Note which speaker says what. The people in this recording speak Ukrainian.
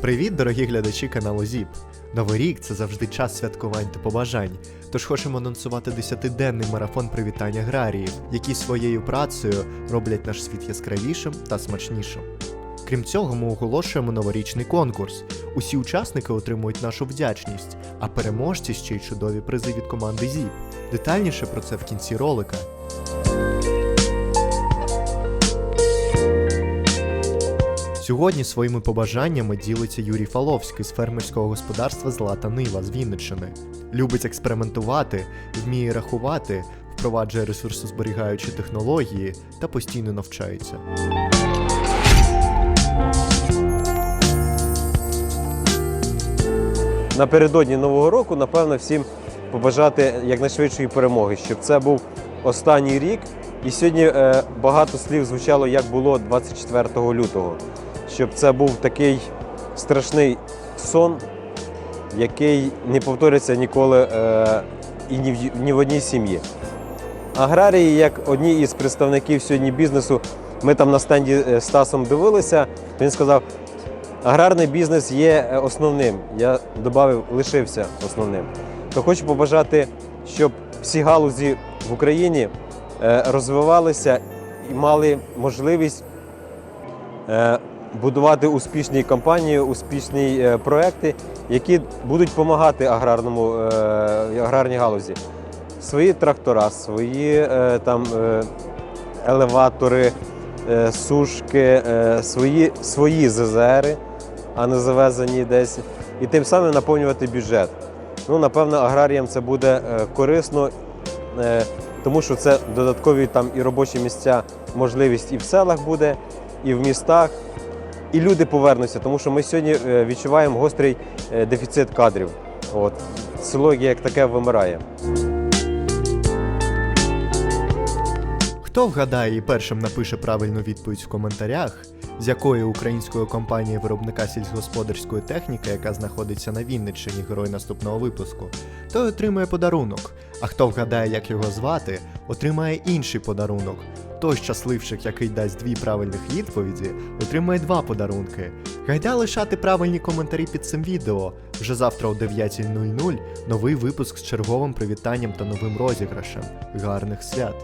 Speaker 1: Привіт, дорогі глядачі каналу ЗІП! Новий рік це завжди час святкувань та побажань. Тож хочемо анонсувати 10-денний марафон привітань аграріїв, які своєю працею роблять наш світ яскравішим та смачнішим. Крім цього, ми оголошуємо новорічний конкурс. Усі учасники отримують нашу вдячність, а переможці ще й чудові призи від команди ЗІП. Детальніше про це в кінці ролика. Сьогодні своїми побажаннями ділиться Юрій Фаловський з фермерського господарства Злата Нива з Вінниччини. Любить експериментувати, вміє рахувати, впроваджує ресурсозберігаючі технології та постійно навчається.
Speaker 2: напередодні Нового року, напевно, всім побажати якнайшвидшої перемоги, щоб це був останній рік. І сьогодні е, багато слів звучало, як було 24 лютого, щоб це був такий страшний сон, який не повториться ніколи е, і ні в, ні в одній сім'ї. Аграрії, як одні із представників сьогодні бізнесу, ми там на стенді е, з Стасом дивилися. Він сказав, аграрний бізнес є е, основним. Я додав, лишився основним. То хочу побажати, щоб всі галузі в Україні е, розвивалися і мали можливість будувати успішні компанії, успішні е, проекти, які будуть допомагати аграрному, е, аграрній галузі. Свої трактора, свої е, там елеватори, сушки, свої, свої ЗЗРи, а не завезені десь, і тим самим наповнювати бюджет. Ну, напевно, аграріям це буде корисно, тому що це додаткові там і робочі місця, можливість і в селах буде, і в містах. І люди повернуться, тому що ми сьогодні е, відчуваємо гострий е, дефіцит кадрів. От. Село як таке вимирає.
Speaker 1: Хто вгадає і першим напише правильну відповідь в коментарях, з якої української компанії виробника сільськогосподарської техніки, яка знаходиться на Вінниччині, герой наступного випуску, той отримає подарунок. А хто вгадає, як його звати, отримає інший подарунок. Той щасливчик, який дасть дві правильних відповіді, отримає два подарунки. Гайда лишати правильні коментарі під цим відео. Вже завтра о 9.00 новий випуск з черговим привітанням та новим розіграшем. Гарних свят!